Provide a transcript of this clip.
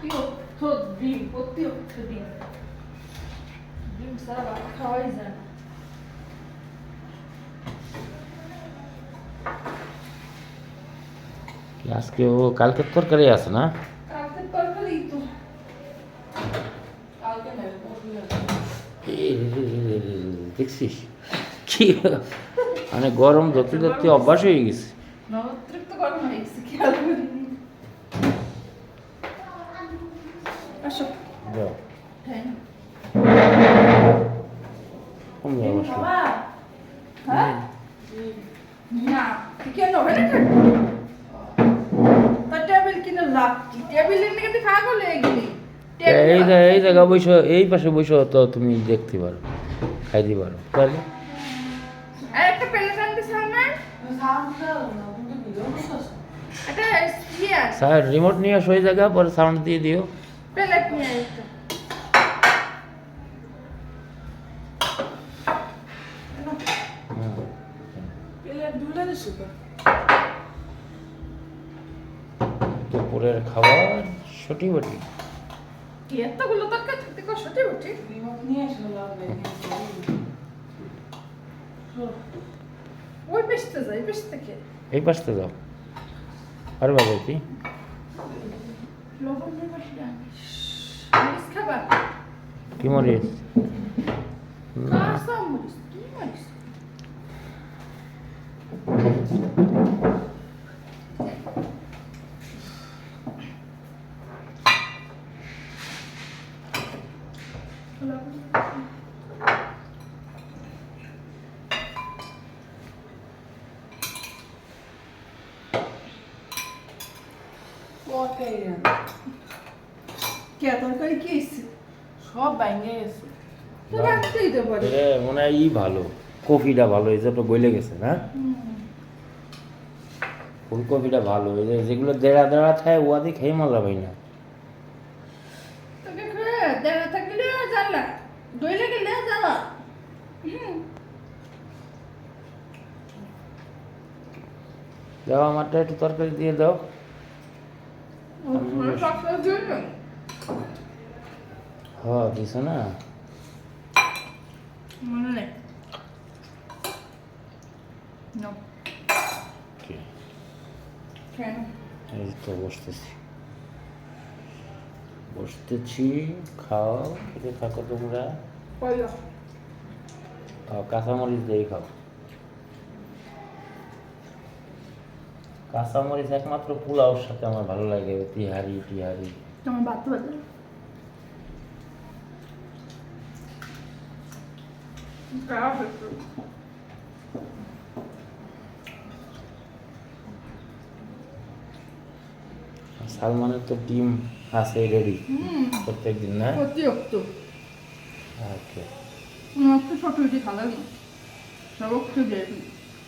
ডিম প্রতি ডিম ডিম ছাড়া ভাত খাওয়াই যায় না। আজকে ও কালকের তরকারি আছে না? কালকে কালকে দেখছিস কি? মানে গরম ধরতে ধরতে অভ্যাস হয়ে গেছে না অতিরিক্ত গরম হয়ে গেছে খেয়াল করিনি আসো যাও হ্যাঁ কম যাও বসো। বাবা হ্যাঁ না তুই কেন হবে না তার টেবিল কিনে লাভ টেবিলের নিকে তুই পাগল হয়ে গেলি। এই জায়গা এই জায়গা বসো এই পাশে বসো তো তুমি দেখতে পারো খাইতে পারো তাহলে সামনে ইয়ে আছে। স্যার রিমোট নিয়ে আসো ওই জায়গা পরে সাউন্ড দিয়ে দিও। প্লেট নিয়ে দুপুরের খাবার ছুটি বটি? কি এতগুলো তরকারি থাকতে কষ্ট উঠি ওই বেসতে যাই বেসতে কে? এই পাশতে যাও। আর বাবা কি? লবণ দিয়ে বাটি আনিস মরিচ খাবা কি মরিস কাঁচা মরিচ কি মরিচ কে তরকারি কি সব ভেঙে গেছে। তো রাখতেই তো পারি। মনে হয় ই ভালো। কফিটা ভালো এই যে তো গলে গেছে না? ফুলকপিটা ভালো এই যে যেগুলো দেড়া দেড়া থাকে ওয়াদি খেয়ে মজা পাই না। তোকে থাকলে জানলা দইলে গেলে জানা দাও আমারটা একটু তরকারি দিয়ে দাও। জন্য দিছ না মনে নেই No. কি? কেন এই তো বসতেছি বসতেছি খাও খেতে থাকো তোমরা কাঁচামরিচ দিয়ে খাও কাঁচামরিচ একমাত্র পোলাওর সাথে আমার ভালো লাগে তিহারি টিহারি। তোমার বাদ সালমানের তো ডিম আছে রেডি হুম। প্রত্যেক দিন না? অতিরিক্ত। ওকে ছোট হয়েছে ভালো না সব